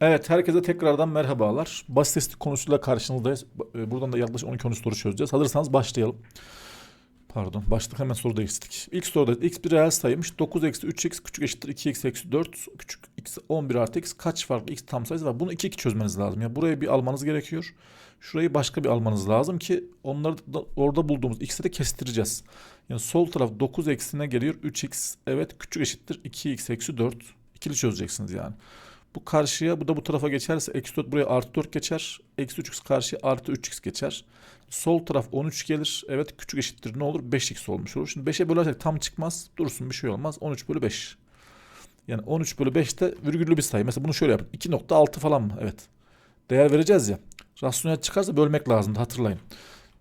Evet, herkese tekrardan merhabalar. Basit estetik konusuyla karşınızdayız. E, Buradan da yaklaşık 12-13 soru çözeceğiz. Hazırsanız başlayalım. Pardon, başlık hemen soru değiştirdik. İlk soruda x bir reel sayıymış. 9 eksi 3x küçük eşittir 2x eksi 4 küçük x 11 artı x kaç farklı x tam sayısı var? Bunu 2 2 çözmeniz lazım. Ya burayı bir almanız gerekiyor. Şurayı başka bir almanız lazım ki onları da orada bulduğumuz x'e de kestireceğiz. Yani sol taraf 9 eksine geliyor 3x evet küçük eşittir 2x eksi 4. İkili çözeceksiniz yani. Bu karşıya bu da bu tarafa geçerse eksi 4 buraya artı 4 geçer. Eksi 3x karşıya artı 3x geçer. Sol taraf 13 gelir. Evet küçük eşittir ne olur? 5x olmuş olur. Şimdi 5'e bölersek tam çıkmaz. Dursun bir şey olmaz. 13 bölü 5. Yani 13 bölü 5 de virgüllü bir sayı. Mesela bunu şöyle yapın. 2.6 falan mı? Evet. Değer vereceğiz ya. Rasyonel çıkarsa bölmek lazım hatırlayın.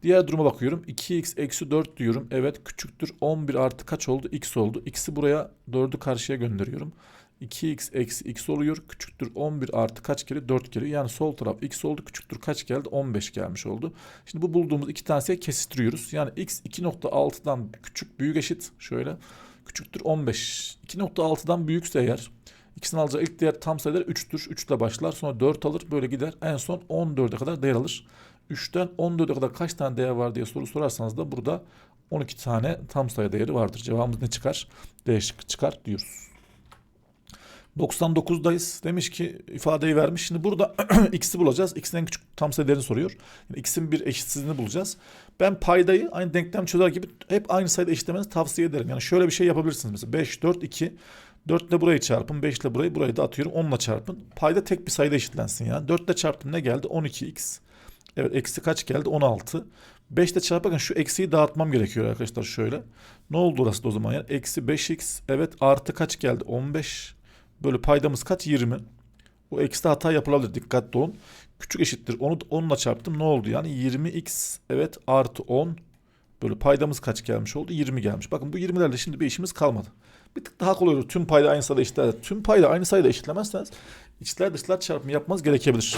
Diğer duruma bakıyorum. 2x eksi 4 diyorum. Evet küçüktür. 11 artı kaç oldu? x oldu. x'i buraya 4'ü karşıya gönderiyorum. 2x eksi x oluyor. Küçüktür 11 artı kaç kere? 4 kere. Yani sol taraf x oldu. Küçüktür kaç geldi? 15 gelmiş oldu. Şimdi bu bulduğumuz iki tanesiye kesiştiriyoruz. Yani x 2.6'dan küçük büyük eşit. Şöyle. Küçüktür 15. 2.6'dan büyükse eğer ikisinin alacağı ilk değer tam sayılar 3'tür. 3 ile başlar. Sonra 4 alır. Böyle gider. En son 14'e kadar değer alır. 3'ten 14'e kadar kaç tane değer var diye soru sorarsanız da burada 12 tane tam sayı değeri vardır. Cevabımız ne çıkar? D çıkar diyoruz. 99'dayız. Demiş ki ifadeyi vermiş. Şimdi burada x'i bulacağız. X'in en küçük tam sayı değerini soruyor. Yani x'in bir eşitsizliğini bulacağız. Ben paydayı aynı denklem çözer gibi hep aynı sayıda eşitlemenizi tavsiye ederim. Yani şöyle bir şey yapabilirsiniz. Mesela 5, 4, 2. 4 ile burayı çarpın. 5 ile burayı burayı da atıyorum. 10 ile çarpın. Payda tek bir sayıda eşitlensin yani. 4 ile çarptım ne geldi? 12x. Evet eksi kaç geldi? 16. 5 ile çarparken şu eksiyi dağıtmam gerekiyor arkadaşlar şöyle. Ne oldu orası da o zaman yani? Eksi 5x. Evet artı kaç geldi? 15. Bölü paydamız kaç? 20. Bu eksi hata yapılabilir. Dikkatli olun. Küçük eşittir. Onu 10 ile çarptım. Ne oldu yani? 20x evet artı 10 bölü paydamız kaç gelmiş oldu? 20 gelmiş. Bakın bu 20'lerle şimdi bir işimiz kalmadı. Bir tık daha kolay olur. Tüm payda aynı sayıda eşitler. Tüm payda aynı sayıda eşitlemezseniz içler dışlar çarpımı yapmanız gerekebilir.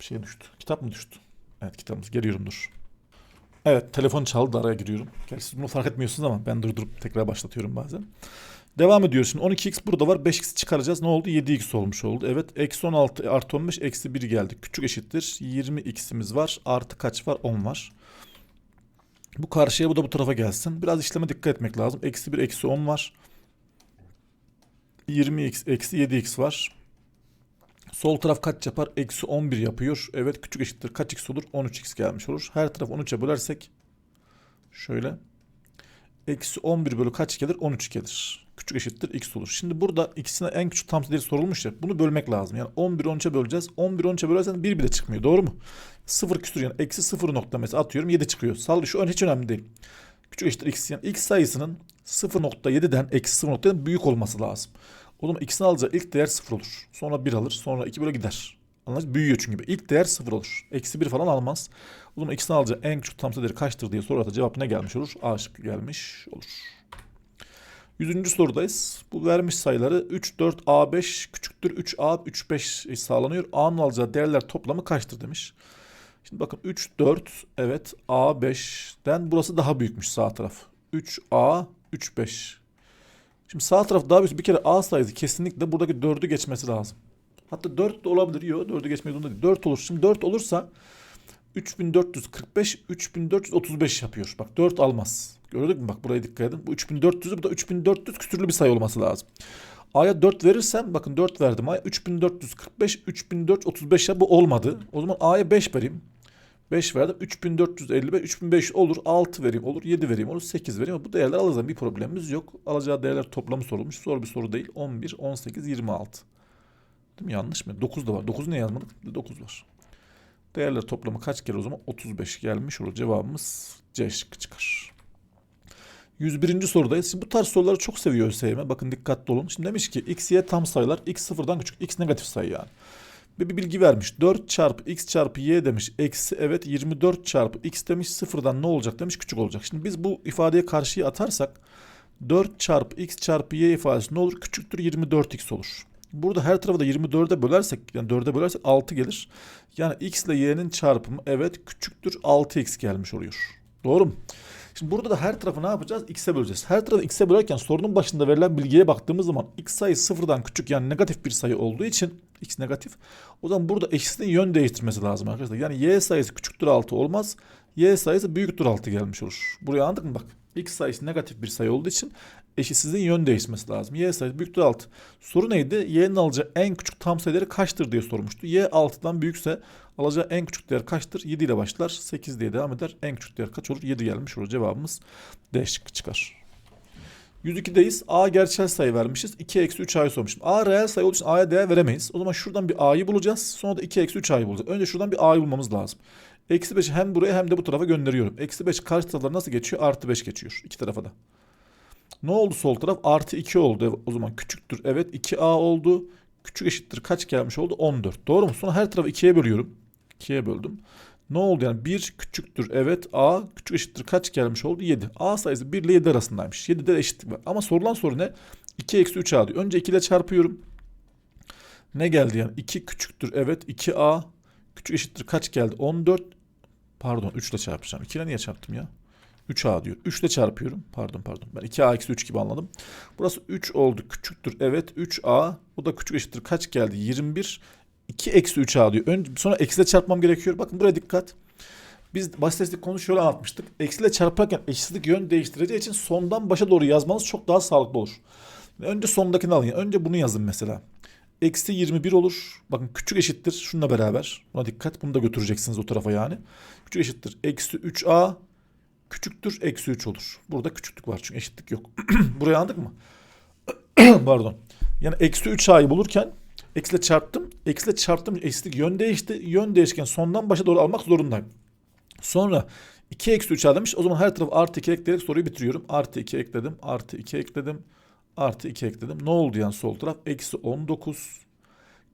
Bir şey düştü. Kitap mı düştü? Evet kitabımız. Geliyorum dur. Evet telefon çaldı araya giriyorum. Gerçi siz bunu fark etmiyorsunuz ama ben durdurup tekrar başlatıyorum bazen. Devam. Şimdi 12x burada var. 5x çıkaracağız. Ne oldu? 7x olmuş oldu. Evet. Eksi 16 artı 15 eksi 1 geldi. Küçük eşittir. 20x'imiz var. Artı kaç var? 10 var. Bu karşıya bu da bu tarafa gelsin. Biraz işleme dikkat etmek lazım. Eksi 1 eksi 10 var. 20x eksi 7x var. Sol taraf kaç yapar? Eksi 11 yapıyor. Evet küçük eşittir. Kaç x olur? 13x gelmiş olur. Her taraf 13'e bölersek şöyle. Eksi 11 bölü kaç gelir? 13 gelir. Küçük eşittir x olur. Şimdi burada ikisine en küçük tam sayıları sorulmuş ya. Bunu bölmek lazım. Yani 11 13'e böleceğiz. 11 13'e bölersen 1 bile çıkmıyor. Doğru mu? 0 küsur yani. Eksi 0 nokta mesela atıyorum 7 çıkıyor. Sal şu hiç önemli değil. Küçük eşittir x. Yani x sayısının 0.7'den eksi 0.7'den büyük olması lazım. O zaman x'in alacağı ilk değer 0 olur. Sonra 1 alır. Sonra 2 böyle gider. Anladınız Büyüyor çünkü. İlk değer 0 olur. Eksi 1 falan almaz. O zaman x'in alacağı en küçük tam sayı değeri kaçtır diye sorarsa cevap ne gelmiş olur? A şıkkı gelmiş olur. Yüzüncü sorudayız. Bu vermiş sayıları 3, 4, A5 küçüktür 3A, 3, 5 sağlanıyor. A'nın alacağı değerler toplamı kaçtır demiş. Şimdi bakın 3, 4 evet A5'den burası daha büyükmüş sağ taraf. 3A, 3, 5. Şimdi sağ taraf daha büyük. Bir kere A sayısı kesinlikle buradaki 4'ü geçmesi lazım. Hatta 4 de olabilir. Yok 4'ü geçmek zorunda değil. 4 olur. Şimdi 4 olursa 3445 3435 yapıyor. Bak 4 almaz. Gördük mü? Bak buraya dikkat edin. Bu 3400 bu da 3400 küsürlü bir sayı olması lazım. A'ya 4 verirsem bakın 4 verdim A'ya 3445 3435 ya bu olmadı. O zaman A'ya 5 vereyim. 5 verdim. 3455 3500 olur. 6 vereyim olur. 7 vereyim olur. 8 vereyim. Bu değerler alırız. Bir problemimiz yok. Alacağı değerler toplamı sorulmuş. Zor bir soru değil. 11, 18, 26. Değil mi? Yanlış mı? 9 da var. 9 ne yazmadık? 9 var. Değerler toplamı kaç kere o zaman? 35 gelmiş olur. Cevabımız C şıkkı çıkar. 101. sorudayız. Şimdi bu tarz soruları çok seviyor ÖSYM. Bakın dikkatli olun. Şimdi demiş ki x, y tam sayılar. x sıfırdan küçük. x negatif sayı yani. Bir, bir bilgi vermiş. 4 çarpı x çarpı y demiş. Eksi evet 24 çarpı x demiş. Sıfırdan ne olacak demiş. Küçük olacak. Şimdi biz bu ifadeye karşıya atarsak 4 çarpı x çarpı y ifadesi ne olur? Küçüktür 24x olur. Burada her tarafı da 24'e bölersek yani 4'e bölersek 6 gelir. Yani x ile y'nin çarpımı evet küçüktür 6x gelmiş oluyor. Doğru mu? Şimdi burada da her tarafı ne yapacağız? X'e böleceğiz. Her tarafı X'e bölerken sorunun başında verilen bilgiye baktığımız zaman X sayısı sıfırdan küçük yani negatif bir sayı olduğu için X negatif. O zaman burada eşitliğin yön değiştirmesi lazım arkadaşlar. Yani Y sayısı küçüktür 6 olmaz. Y sayısı büyüktür 6 gelmiş olur. Buraya anladık mı bak? X sayısı negatif bir sayı olduğu için eşitsizliğin yön değişmesi lazım. Y sayısı büyüktür 6. Soru neydi? Y'nin alacağı en küçük tam sayı değeri kaçtır diye sormuştu. Y 6'dan büyükse alacağı en küçük değer kaçtır? 7 ile başlar. 8 diye devam eder. En küçük değer kaç olur? 7 gelmiş olur. Cevabımız D şıkkı çıkar. 102'deyiz. A gerçel sayı vermişiz. 2 eksi 3 a'yı sormuşum. A reel sayı olduğu için a'ya değer veremeyiz. O zaman şuradan bir a'yı bulacağız. Sonra da 2 eksi 3 a'yı bulacağız. Önce şuradan bir a'yı bulmamız lazım. Eksi 5'i hem buraya hem de bu tarafa gönderiyorum. Eksi 5 karşı taraflara nasıl geçiyor? Artı 5 geçiyor. iki tarafa da. Ne oldu sol taraf? Artı 2 oldu. O zaman küçüktür. Evet 2a oldu. Küçük eşittir. Kaç gelmiş oldu? 14. Doğru mu? Sonra her tarafı 2'ye bölüyorum. 2'ye böldüm. Ne oldu yani? 1 küçüktür. Evet a küçük eşittir. Kaç gelmiş oldu? 7. A sayısı 1 ile 7 arasındaymış. 7'de eşitlik var. Ama sorulan soru ne? 2 eksi 3 a diyor. Önce 2 ile çarpıyorum. Ne geldi yani? 2 küçüktür. Evet 2a küçük eşittir. Kaç geldi? 14. Pardon 3 ile çarpacağım. 2 ile niye çarptım ya? 3a diyor. 3 ile çarpıyorum. Pardon pardon. Ben 2a eksi 3 gibi anladım. Burası 3 oldu. Küçüktür. Evet 3a. Bu da küçük eşittir. Kaç geldi? 21. 2 eksi 3a diyor. Önce, sonra eksiyle çarpmam gerekiyor. Bakın buraya dikkat. Biz basitleştik konu şöyle anlatmıştık. Eksiyle çarparken eşitsizlik yön değiştireceği için sondan başa doğru yazmanız çok daha sağlıklı olur. Önce sondakini alın. Önce bunu yazın mesela. Eksi 21 olur. Bakın küçük eşittir. Şununla beraber. Buna dikkat. Bunu da götüreceksiniz o tarafa yani. Küçük eşittir. Eksi 3a küçüktür. Eksi 3 olur. Burada küçüklük var çünkü eşitlik yok. Burayı anladık mı? Pardon. Yani eksi 3a'yı bulurken eksiyle çarptım. Eksiyle çarptım. Eşitlik yön değişti. Yön değişken sondan başa doğru almak zorundayım. Sonra 2 eksi 3 a demiş. O zaman her taraf artı 2 ekleyerek soruyu bitiriyorum. Artı 2 ekledim. Artı 2 ekledim. Artı 2 ekledim. Ne oldu yani sol taraf? Eksi 19.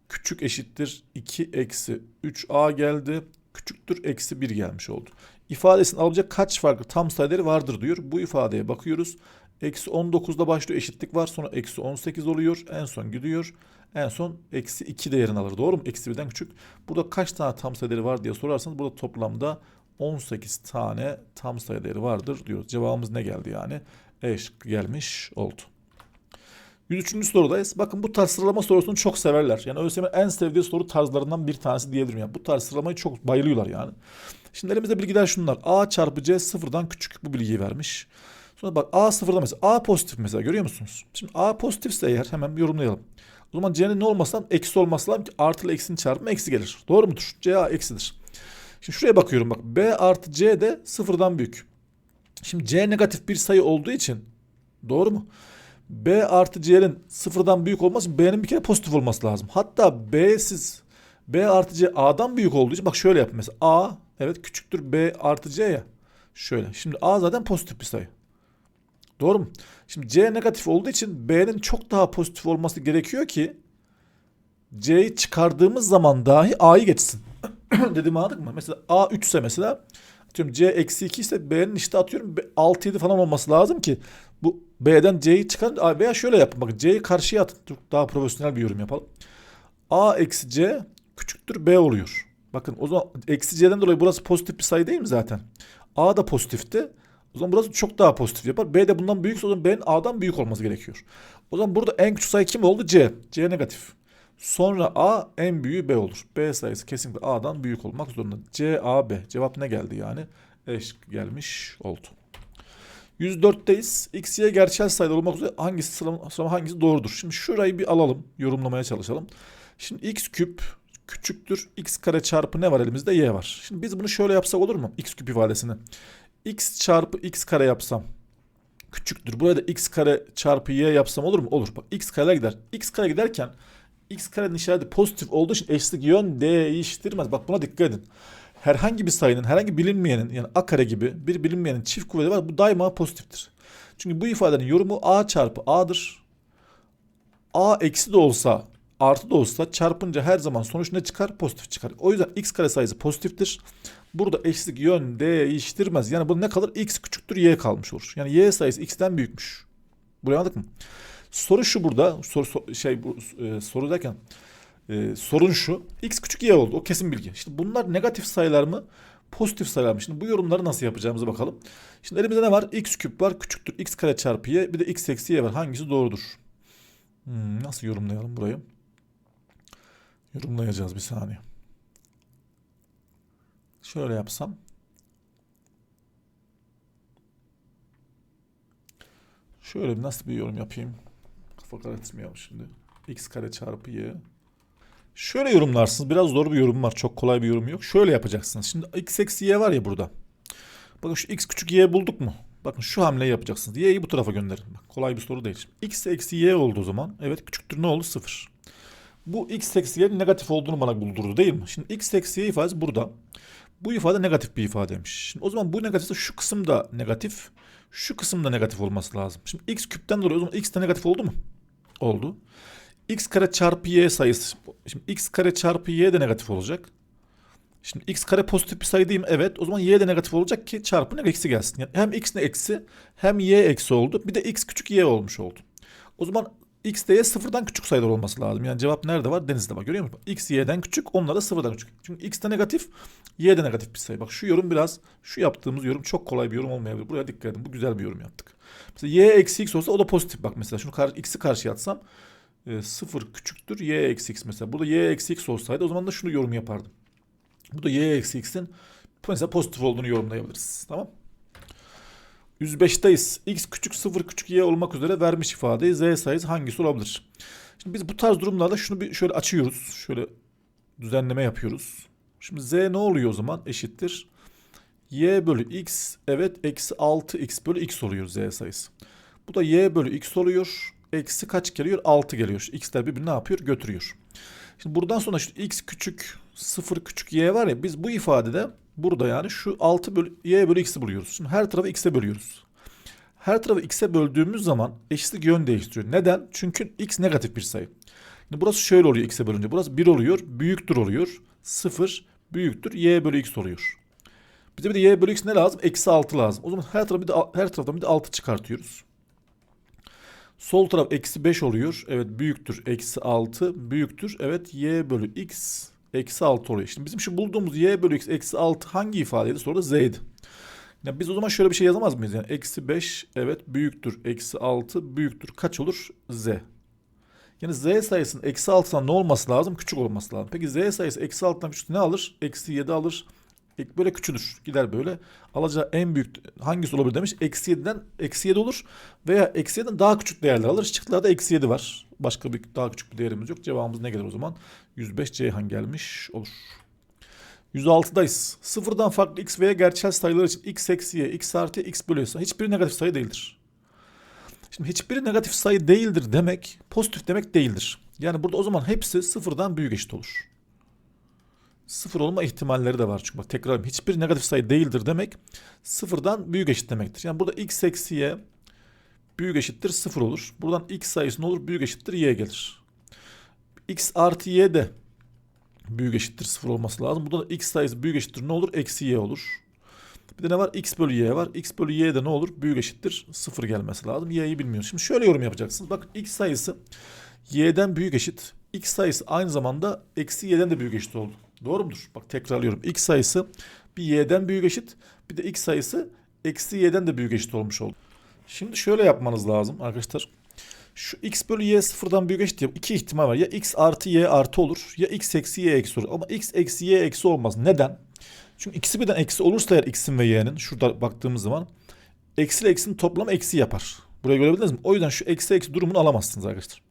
Küçük eşittir 2 eksi 3a geldi. Küçüktür eksi 1 gelmiş oldu. İfadesinin alabilecek kaç farklı tam sayıları vardır diyor. Bu ifadeye bakıyoruz. Eksi 19'da başlıyor eşitlik var. Sonra eksi 18 oluyor. En son gidiyor. En son eksi 2 değerini alır. Doğru mu? Eksi 1'den küçük. Burada kaç tane tam sayı değeri var diye sorarsanız burada toplamda 18 tane tam sayı değeri vardır diyoruz. Cevabımız ne geldi yani? E şıkkı gelmiş oldu. 103. sorudayız. Bakın bu tarz sıralama sorusunu çok severler. Yani ÖSYM'in en sevdiği soru tarzlarından bir tanesi diyebilirim. Yani bu tarz sıralamayı çok bayılıyorlar yani. Şimdi elimizde bilgiler şunlar. A çarpı C sıfırdan küçük bu bilgiyi vermiş. Sonra bak A sıfırdan mesela. A pozitif mesela görüyor musunuz? Şimdi A pozitifse eğer hemen yorumlayalım. O zaman C'nin ne olması lazım? Eksi olması lazım ki artı ile eksinin çarpımı eksi gelir. Doğru mudur? C A eksidir. Şimdi şuraya bakıyorum bak. B artı C de sıfırdan büyük. Şimdi C negatif bir sayı olduğu için doğru mu? B artı C'nin sıfırdan büyük olması B'nin bir kere pozitif olması lazım. Hatta B'siz B artı C A'dan büyük olduğu için bak şöyle yapın mesela A evet küçüktür B artı C ya. Şöyle. Şimdi A zaten pozitif bir sayı. Doğru mu? Şimdi C negatif olduğu için B'nin çok daha pozitif olması gerekiyor ki C'yi çıkardığımız zaman dahi A'yı geçsin. Dediğimi anladık mı? Mesela A 3 ise mesela atıyorum C eksi 2 ise B'nin işte atıyorum 6 7 falan olması lazım ki bu B'den C'yi çıkar veya şöyle yapın bakın C'yi karşıya atın. Daha profesyonel bir yorum yapalım. A eksi C küçüktür B oluyor. Bakın o zaman eksi C'den dolayı burası pozitif bir sayı değil mi zaten? A da pozitifti. O zaman burası çok daha pozitif yapar. B de bundan büyükse o zaman B'nin A'dan büyük olması gerekiyor. O zaman burada en küçük sayı kim oldu? C. C negatif. Sonra A en büyüğü B olur. B sayısı kesinlikle A'dan büyük olmak zorunda. C, A, B. Cevap ne geldi yani? Eş gelmiş oldu. 104'teyiz. X, Y gerçel sayılar olmak üzere hangisi sıralama, hangisi doğrudur? Şimdi şurayı bir alalım. Yorumlamaya çalışalım. Şimdi x küp küçüktür. x kare çarpı ne var elimizde? Y var. Şimdi biz bunu şöyle yapsak olur mu? x küp ifadesini. x çarpı x kare yapsam küçüktür. Buraya da x kare çarpı y yapsam olur mu? Olur. Bak x kare gider. x kare giderken x karenin işareti pozitif olduğu için eşitlik yön değiştirmez. Bak buna dikkat edin. Herhangi bir sayının, herhangi bilinmeyenin yani a kare gibi bir bilinmeyenin çift kuvveti var. Bu daima pozitiftir. Çünkü bu ifadenin yorumu a çarpı a'dır. a eksi de olsa artı da olsa çarpınca her zaman sonuç ne çıkar? Pozitif çıkar. O yüzden x kare sayısı pozitiftir. Burada eşitlik yön değiştirmez. Yani bu ne kalır? x küçüktür y kalmış olur. Yani y sayısı x'ten büyükmüş. Buraya anladık mı? Soru şu burada. Soru so- şey bu e, soru derken e, sorun şu. X küçük y oldu. O kesin bilgi. İşte bunlar negatif sayılar mı? pozitif sayılarmış. Şimdi bu yorumları nasıl yapacağımıza bakalım. Şimdi elimizde ne var? x küp var küçüktür x kare çarpı y bir de x eksi y var. Hangisi doğrudur? Hmm, nasıl yorumlayalım burayı? Yorumlayacağız bir saniye. Şöyle yapsam. Şöyle nasıl bir yorum yapayım? Kafa karıştırmayalım şimdi. x kare çarpı y. Şöyle yorumlarsınız. Biraz zor bir yorum var. Çok kolay bir yorum yok. Şöyle yapacaksınız. Şimdi x eksi y var ya burada. Bakın şu x küçük y bulduk mu? Bakın şu hamleyi yapacaksınız. Y'yi bu tarafa gönderin. Bak, kolay bir soru değil. X eksi y oldu o zaman. Evet küçüktür ne oldu? Sıfır. Bu x eksi negatif olduğunu bana buldurdu değil mi? Şimdi x eksi ifadesi burada. Bu ifade negatif bir ifadeymiş. Şimdi o zaman bu negatifse şu kısım da negatif. Şu kısım da negatif olması lazım. Şimdi x küpten dolayı o zaman x de negatif oldu mu? Oldu. x kare çarpı y sayısı. Şimdi x kare çarpı y de negatif olacak. Şimdi x kare pozitif bir sayı değil mi? Evet. O zaman y de negatif olacak ki çarpı ne eksi gelsin. Yani hem x ne eksi hem y eksi oldu. Bir de x küçük y olmuş oldu. O zaman x de y sıfırdan küçük sayılar olması lazım. Yani cevap nerede var? Denizde var. Görüyor musun? x y'den küçük, onlar da sıfırdan küçük. Çünkü x de negatif, y de negatif bir sayı. Bak şu yorum biraz, şu yaptığımız yorum çok kolay bir yorum olmayabilir. Buraya dikkat edin. Bu güzel bir yorum yaptık. Mesela y eksi x olsa o da pozitif. Bak mesela şunu kar, x'i karşıya atsam e, sıfır küçüktür y eksi x mesela. Burada y eksi x olsaydı o zaman da şunu yorum yapardım. Bu da y eksi x'in mesela pozitif olduğunu yorumlayabiliriz. Tamam 105'teyiz. x küçük 0 küçük y olmak üzere vermiş ifadeyi z sayısı hangisi olabilir? Şimdi biz bu tarz durumlarda şunu bir şöyle açıyoruz. Şöyle düzenleme yapıyoruz. Şimdi z ne oluyor o zaman? Eşittir. y bölü x evet eksi 6x bölü x oluyor z sayısı. Bu da y bölü x oluyor. Eksi kaç geliyor? 6 geliyor. X'ler birbirini ne yapıyor? Götürüyor. Şimdi buradan sonra şu x küçük 0 küçük y var ya biz bu ifadede burada yani şu 6 bölü y bölü x'i buluyoruz. Şimdi her tarafı x'e bölüyoruz. Her tarafı x'e böldüğümüz zaman eşitlik yön değiştiriyor. Neden? Çünkü x negatif bir sayı. Şimdi burası şöyle oluyor x'e bölünce. Burası 1 oluyor, büyüktür oluyor. 0 büyüktür y bölü x oluyor. Bize bir de y bölü x ne lazım? Eksi 6 lazım. O zaman her tarafı bir de her taraftan bir de 6 çıkartıyoruz. Sol taraf eksi 5 oluyor. Evet büyüktür. Eksi 6 büyüktür. Evet y bölü x eksi 6 oluyor. Şimdi bizim şu bulduğumuz y bölü x eksi 6 hangi ifadeydi? Soruda z'ydi. Ya biz o zaman şöyle bir şey yazamaz mıyız? Yani eksi 5 evet büyüktür. Eksi 6 büyüktür. Kaç olur? z. Yani z sayısının eksi 6'dan ne olması lazım? Küçük olması lazım. Peki z sayısı eksi 6'dan küçük ne alır? Eksi 7 alır. Böyle küçülür. Gider böyle. Alacağı en büyük hangisi olabilir demiş. Eksi 7'den eksi 7 olur. Veya eksi 7'den daha küçük değerler alır. Çıktılarda eksi 7 var. Başka bir daha küçük bir değerimiz yok. Cevabımız ne gelir o zaman? 105 Ceyhan gelmiş olur. 106'dayız. Sıfırdan farklı x veya gerçel sayılar için x eksi y, x artı x bölü y. Hiçbiri negatif sayı değildir. Şimdi hiçbiri negatif sayı değildir demek pozitif demek değildir. Yani burada o zaman hepsi sıfırdan büyük eşit olur. Sıfır olma ihtimalleri de var çünkü bak tekrar hiçbir negatif sayı değildir demek sıfırdan büyük eşit demektir. Yani burada x eksi y büyük eşittir sıfır olur. Buradan x sayısı ne olur? Büyük eşittir y gelir. x artı y de büyük eşittir sıfır olması lazım. Burada da x sayısı büyük eşittir ne olur? Eksi y olur. Bir de ne var? x bölü y var. x bölü y de ne olur? Büyük eşittir sıfır gelmesi lazım. y'yi bilmiyoruz. Şimdi şöyle yorum yapacaksınız. Bakın x sayısı y'den büyük eşit. x sayısı aynı zamanda eksi y'den de büyük eşit oldu. Doğru mudur? Bak tekrarlıyorum. X sayısı bir y'den büyük eşit. Bir de x sayısı eksi y'den de büyük eşit olmuş oldu. Şimdi şöyle yapmanız lazım arkadaşlar. Şu x bölü y sıfırdan büyük eşit diye iki ihtimal var. Ya x artı y artı olur ya x eksi y eksi olur. Ama x eksi y eksi olmaz. Neden? Çünkü ikisi birden eksi olursa eğer x'in ve y'nin şurada baktığımız zaman eksi ile eksinin toplamı eksi yapar. Buraya görebildiniz mi? O yüzden şu eksi eksi durumunu alamazsınız arkadaşlar.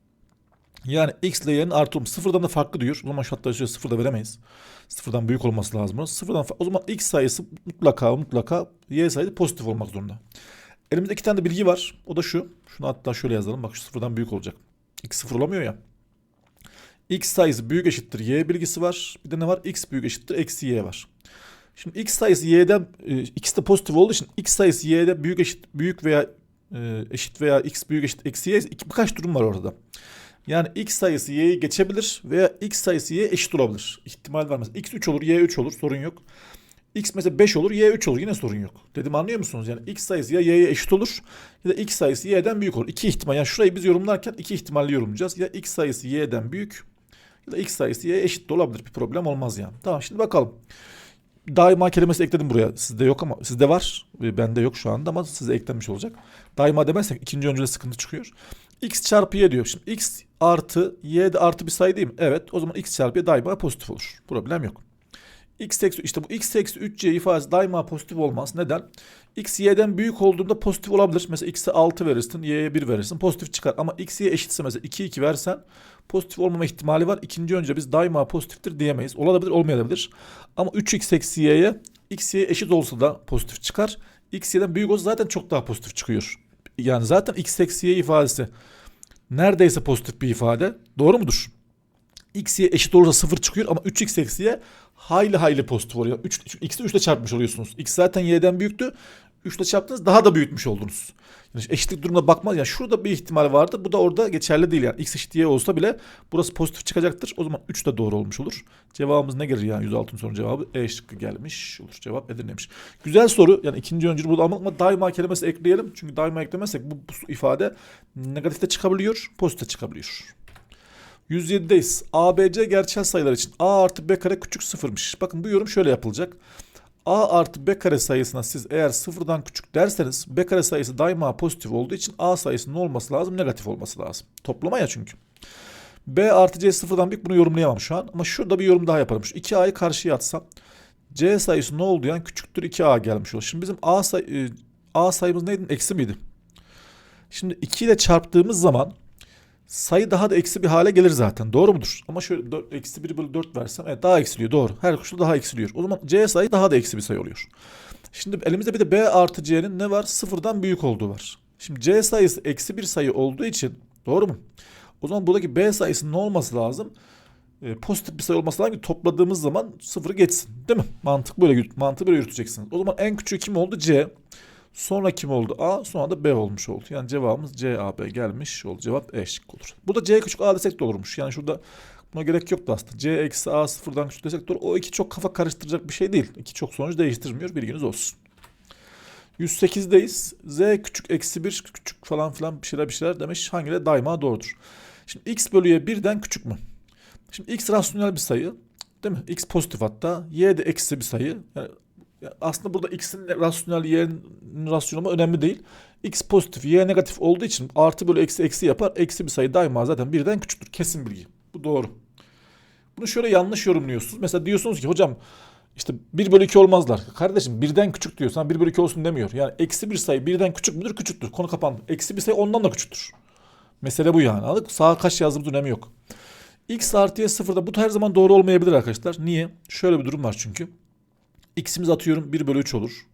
Yani x ile y'nin artı olması sıfırdan da farklı diyor. O zaman şu hatta şöyle sıfırda veremeyiz. Sıfırdan büyük olması lazım. Sıfırdan o zaman x sayısı mutlaka mutlaka y sayısı pozitif olmak zorunda. Elimizde iki tane de bilgi var. O da şu. Şunu hatta şöyle yazalım. Bak şu sıfırdan büyük olacak. X sıfır olamıyor ya. X sayısı büyük eşittir y bilgisi var. Bir de ne var? X büyük eşittir eksi y var. Şimdi x sayısı y'den e, x de pozitif olduğu için x sayısı y'de büyük eşit büyük veya e, eşit veya x büyük eşit eksi y birkaç durum var orada. Yani x sayısı y'yi geçebilir veya x sayısı y eşit olabilir. İhtimal var mesela. x 3 olur, y 3 olur sorun yok. x mesela 5 olur, y 3 olur yine sorun yok. Dedim anlıyor musunuz? Yani x sayısı ya y'ye eşit olur ya da x sayısı y'den büyük olur. İki ihtimal. Yani şurayı biz yorumlarken iki ihtimalle yorumlayacağız. Ya x sayısı y'den büyük ya da x sayısı y'ye eşit de olabilir. Bir problem olmaz yani. Tamam şimdi bakalım. daima kelimesi ekledim buraya. Sizde yok ama sizde var. Bende yok şu anda ama size eklenmiş olacak. Daima demezsek ikinci öncüde sıkıntı çıkıyor. x çarpı y diyor. Şimdi x artı y de artı bir sayı değil mi? Evet. O zaman x çarpı y daima pozitif olur. Problem yok. x eksi işte bu x eksi 3c ifadesi daima pozitif olmaz. Neden? x y'den büyük olduğunda pozitif olabilir. Mesela x'e 6 verirsin, y'ye 1 verirsin. Pozitif çıkar. Ama x y'ye eşitse mesela 2 2 versen pozitif olmama ihtimali var. İkinci önce biz daima pozitiftir diyemeyiz. Olabilir, olmayabilir. Ama 3x eksi y'ye x y'ye eşit olsa da pozitif çıkar. x y'den büyük olsa zaten çok daha pozitif çıkıyor. Yani zaten x eksi y ifadesi neredeyse pozitif bir ifade. Doğru mudur? x y eşit olursa 0 çıkıyor ama 3x eksi y hayli hayli pozitif oluyor. 3, x'i 3 ile çarpmış oluyorsunuz. x zaten y'den büyüktü. 3 ile çarptınız daha da büyütmüş oldunuz. Yani eşitlik durumuna bakmaz. Yani şurada bir ihtimal vardı. Bu da orada geçerli değil yani. x eşit y olsa bile burası pozitif çıkacaktır. O zaman 3 de doğru olmuş olur. Cevabımız ne gelir yani 106'ın sorunun cevabı E şıkkı gelmiş olur. Cevap Edirne'miş. Güzel soru. Yani ikinci öncülü burada almak ama daima kelimesi ekleyelim. Çünkü daima eklemezsek bu, bu ifade negatifte çıkabiliyor, pozitifte çıkabiliyor. 107'deyiz. ABC gerçel sayılar için a artı b kare küçük sıfırmış. Bakın bu yorum şöyle yapılacak. A artı b kare sayısına siz eğer sıfırdan küçük derseniz b kare sayısı daima pozitif olduğu için a sayısının olması lazım negatif olması lazım. Toplama ya çünkü. b artı c sıfırdan büyük bunu yorumlayamam şu an. Ama şurada bir yorum daha yaparım. Şu 2a'yı karşıya atsam c sayısı ne oldu yani küçüktür 2a gelmiş olur. Şimdi bizim a, say e, a sayımız neydi? Eksi miydi? Şimdi 2 ile çarptığımız zaman sayı daha da eksi bir hale gelir zaten. Doğru mudur? Ama şöyle 4, eksi 1 bölü 4 versem evet daha eksiliyor. Doğru. Her koşulda daha eksiliyor. O zaman c sayı daha da eksi bir sayı oluyor. Şimdi elimizde bir de b artı c'nin ne var? Sıfırdan büyük olduğu var. Şimdi c sayısı eksi bir sayı olduğu için doğru mu? O zaman buradaki b sayısının ne olması lazım? E, pozitif bir sayı olması lazım ki topladığımız zaman sıfırı geçsin. Değil mi? Mantık böyle mantığı böyle yürüteceksiniz. O zaman en küçüğü kim oldu? C. Sonra kim oldu? A. Sonra da B olmuş oldu. Yani cevabımız C, A, B gelmiş oldu. Cevap E şık olur. Bu da C küçük A desek de olurmuş. Yani şurada buna gerek yoktu aslında. C eksi A sıfırdan küçük desek de olur. O iki çok kafa karıştıracak bir şey değil. İki çok sonuç değiştirmiyor. Bilginiz olsun. 108'deyiz. Z küçük eksi 1 küçük falan filan bir şeyler bir şeyler demiş. Hangileri daima doğrudur. Şimdi x bölüye birden küçük mü? Şimdi x rasyonel bir sayı. Değil mi? X pozitif hatta. Y de eksi bir sayı. Yani aslında burada x'in rasyonel y'nin rasyonel önemli değil. x pozitif y negatif olduğu için artı bölü eksi eksi yapar. Eksi bir sayı daima zaten birden küçüktür. Kesin bilgi. Bu doğru. Bunu şöyle yanlış yorumluyorsunuz. Mesela diyorsunuz ki hocam işte 1 bölü 2 olmazlar. Kardeşim birden küçük diyorsan 1 bölü 2 olsun demiyor. Yani eksi bir sayı birden küçük müdür? Küçüktür. Konu kapandı. Eksi bir sayı ondan da küçüktür. Mesele bu yani. Anladık? Sağa kaç yazdığımız önemi yok. x artı y sıfırda bu her zaman doğru olmayabilir arkadaşlar. Niye? Şöyle bir durum var çünkü. X'imiz atıyorum 1 bölü 3 olur.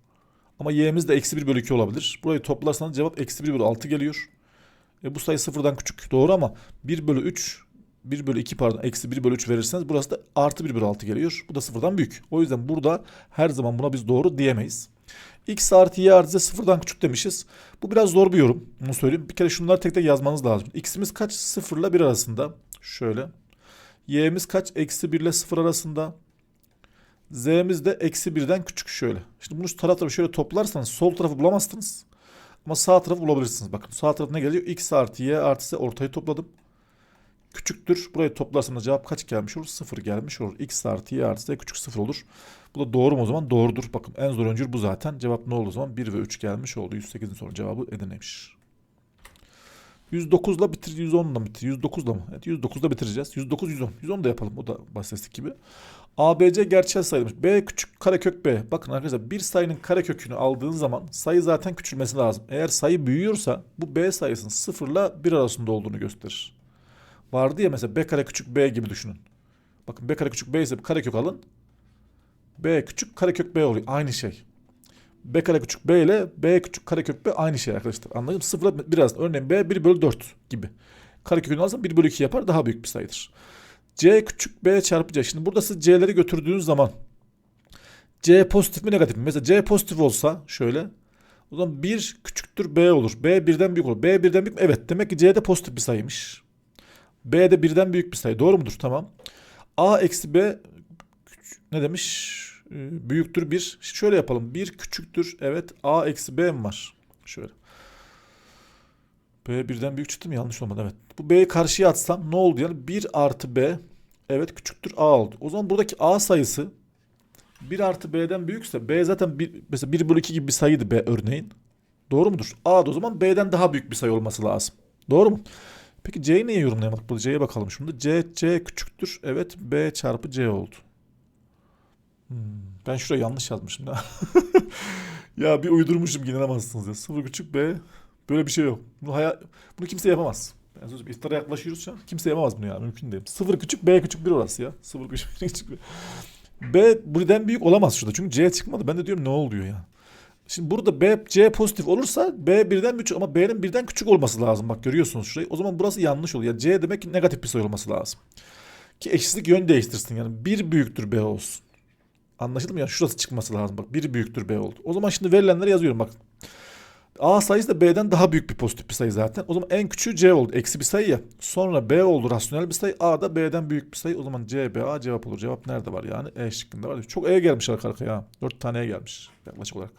Ama y'miz de eksi 1 bölü 2 olabilir. Burayı toplarsanız cevap eksi 1 bölü 6 geliyor. E bu sayı sıfırdan küçük. Doğru ama 1 bölü 3 1 bölü 2 pardon eksi 1 bölü 3 verirseniz burası da artı 1 bölü 6 geliyor. Bu da sıfırdan büyük. O yüzden burada her zaman buna biz doğru diyemeyiz. X artı Y artı sıfırdan küçük demişiz. Bu biraz zor bir yorum. Bunu söyleyeyim. Bir kere şunları tek tek yazmanız lazım. X'imiz kaç? 0 ile 1 arasında. Şöyle. Y'miz kaç? Eksi 1 ile 0 arasında. Z'miz de eksi 1'den küçük şöyle. Şimdi bunu şu tarafları şöyle toplarsanız sol tarafı bulamazsınız. Ama sağ tarafı bulabilirsiniz. Bakın sağ tarafı ne geliyor? X artı Y artı Z ortayı topladım. Küçüktür. Burayı toplarsam da cevap kaç gelmiş olur? 0 gelmiş olur. X artı Y artı Z küçük 0 olur. Bu da doğru mu o zaman? Doğrudur. Bakın en zor öncül bu zaten. Cevap ne oldu o zaman? 1 ve 3 gelmiş oldu. 108'in sonra cevabı Edirne'ymiş. 109'la bitir, 110'la bitir. 109'la mı? Evet 109'la bitireceğiz. 109, 110. 110 da yapalım. O da basit gibi. ABC gerçel sayılmış. B küçük karekök B. Bakın arkadaşlar bir sayının karekökünü aldığın zaman sayı zaten küçülmesi lazım. Eğer sayı büyüyorsa bu B sayısının 0 ile 1 arasında olduğunu gösterir. Vardı ya mesela B kare küçük B gibi düşünün. Bakın B kare küçük B ise karekök alın. B küçük karekök B oluyor. Aynı şey. B kare küçük B ile B küçük karekök B aynı şey arkadaşlar. Anladın mı? 0 ile 1 arasında. Örneğin B 1 bölü 4 gibi. Karekökünü alırsan 1 bölü 2 yapar. Daha büyük bir sayıdır. C küçük B çarpı C. Şimdi burada siz C'leri götürdüğünüz zaman C pozitif mi negatif mi? Mesela C pozitif olsa şöyle o zaman 1 küçüktür B olur. B birden büyük olur. B birden büyük mü? Evet. Demek ki C de pozitif bir sayıymış. B de birden büyük bir sayı. Doğru mudur? Tamam. A eksi B ne demiş? Ee, büyüktür 1. Şöyle yapalım. 1 küçüktür. Evet. A eksi B mi var? Şöyle. B birden büyük çıktı mı? Yanlış olmadı. Evet. Bu B'yi karşıya atsam ne oldu yani? 1 artı B evet küçüktür A oldu. O zaman buradaki A sayısı 1 artı B'den büyükse B zaten bir, mesela 1 bölü 2 gibi bir sayıydı B örneğin. Doğru mudur? A da o zaman B'den daha büyük bir sayı olması lazım. Doğru mu? Peki C'yi niye yorumlayamadık? Burada C'ye bakalım şimdi. C, C küçüktür. Evet B çarpı C oldu. Hmm, ben şuraya yanlış yazmışım da. ya bir uydurmuşum inanamazsınız ya. 0 küçük B. Böyle bir şey yok. Bunu, hayal, bunu kimse yapamaz. Ben sözüm iftara yaklaşıyoruz şu an. Kimse yapamaz bunu ya. Mümkün değil. 0 küçük B küçük 1 orası ya. 0 küçük 1 küçük 1. B birden büyük olamaz şurada. Çünkü C çıkmadı. Ben de diyorum ne oluyor ya. Şimdi burada B, C pozitif olursa B birden küçük ama B'nin birden küçük olması lazım. Bak görüyorsunuz şurayı. O zaman burası yanlış oluyor. Yani C demek ki negatif bir sayı olması lazım. Ki eşitlik yön değiştirsin. Yani 1 büyüktür B olsun. Anlaşıldı mı? Yani şurası çıkması lazım. Bak 1 büyüktür B oldu. O zaman şimdi verilenleri yazıyorum bak. A sayısı da B'den daha büyük bir pozitif bir sayı zaten. O zaman en küçüğü C oldu. Eksi bir sayı ya. Sonra B oldu rasyonel bir sayı. A da B'den büyük bir sayı. O zaman C, B, A cevap olur. Cevap nerede var yani? E şıkkında var. Çok E gelmiş arka arkaya. 4 taneye gelmiş yaklaşık olarak.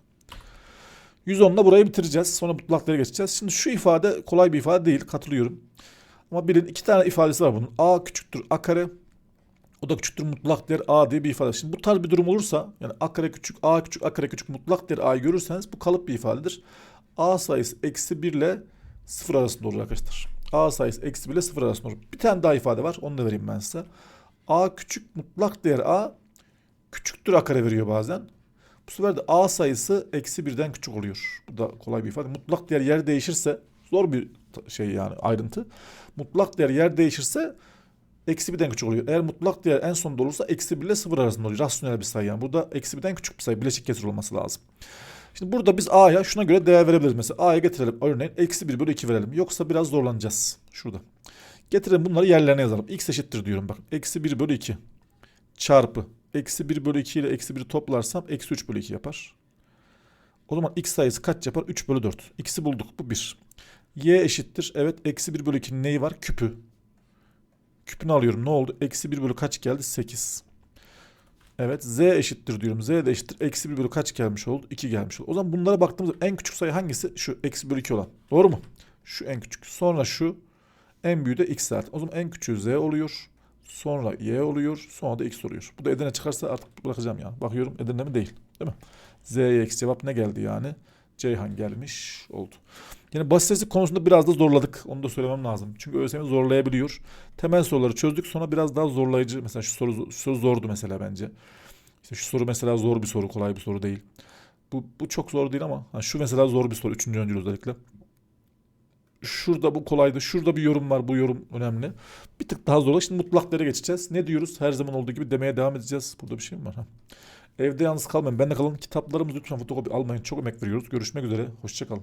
110'la burayı bitireceğiz. Sonra mutlaklara geçeceğiz. Şimdi şu ifade kolay bir ifade değil. Katılıyorum. Ama birin iki tane ifadesi var bunun. A küçüktür A kare. O da küçüktür mutlak değer A diye bir ifade. Şimdi bu tarz bir durum olursa yani A kare küçük A küçük A kare küçük mutlak değer A'yı görürseniz bu kalıp bir ifadedir. A sayısı eksi 1 ile 0 arasında olur arkadaşlar. A sayısı eksi 1 ile 0 arasında olur. Bir tane daha ifade var. Onu da vereyim ben size. A küçük mutlak değer A küçüktür A kare veriyor bazen. Bu sefer de A sayısı eksi 1'den küçük oluyor. Bu da kolay bir ifade. Mutlak değer yer değişirse zor bir şey yani ayrıntı. Mutlak değer yer değişirse eksi 1'den küçük oluyor. Eğer mutlak değer en sonunda olursa eksi 1 ile 0 arasında oluyor. Rasyonel bir sayı yani. Burada eksi 1'den küçük bir sayı. Bileşik kesir olması lazım. Şimdi burada biz A'ya şuna göre değer verebiliriz. Mesela A'ya getirelim. Örneğin eksi 1 bölü 2 verelim. Yoksa biraz zorlanacağız. Şurada. Getirelim bunları yerlerine yazalım. X eşittir diyorum bak. Eksi 1 bölü 2 çarpı. Eksi 1 bölü 2 ile eksi 1'i toplarsam eksi 3 bölü 2 yapar. O zaman x sayısı kaç yapar? 3 bölü 4. X'i bulduk. Bu 1. Y eşittir. Evet eksi 1 bölü 2'nin neyi var? Küpü. Küpünü alıyorum. Ne oldu? Eksi 1 bölü kaç geldi? 8. Evet z eşittir diyorum. Z de eşittir. Eksi 1 bölü kaç gelmiş oldu? 2 gelmiş oldu. O zaman bunlara baktığımızda en küçük sayı hangisi? Şu eksi bölü 2 olan. Doğru mu? Şu en küçük. Sonra şu en büyüğü de x zaten. O zaman en küçüğü z oluyor. Sonra y oluyor. Sonra da x oluyor. Bu da Edirne çıkarsa artık bırakacağım yani. Bakıyorum Edirne mi değil. Değil mi? Z'ye x cevap ne geldi yani? Ceyhan gelmiş oldu. Yani basitlik konusunda biraz da zorladık. Onu da söylemem lazım. Çünkü ÖSYM zorlayabiliyor. Temel soruları çözdük sonra biraz daha zorlayıcı. Mesela şu soru, şu soru zordu mesela bence. İşte şu soru mesela zor bir soru, kolay bir soru değil. Bu, bu çok zor değil ama ha, şu mesela zor bir soru. Üçüncü öncül özellikle. Şurada bu kolaydı. Şurada bir yorum var. Bu yorum önemli. Bir tık daha zorla. Şimdi mutlaklara geçeceğiz. Ne diyoruz? Her zaman olduğu gibi demeye devam edeceğiz. Burada bir şey mi var? Ha? Evde yalnız kalmayın. Ben de kalın. Kitaplarımızı lütfen fotokopi almayın. Çok emek veriyoruz. Görüşmek üzere. Hoşçakalın.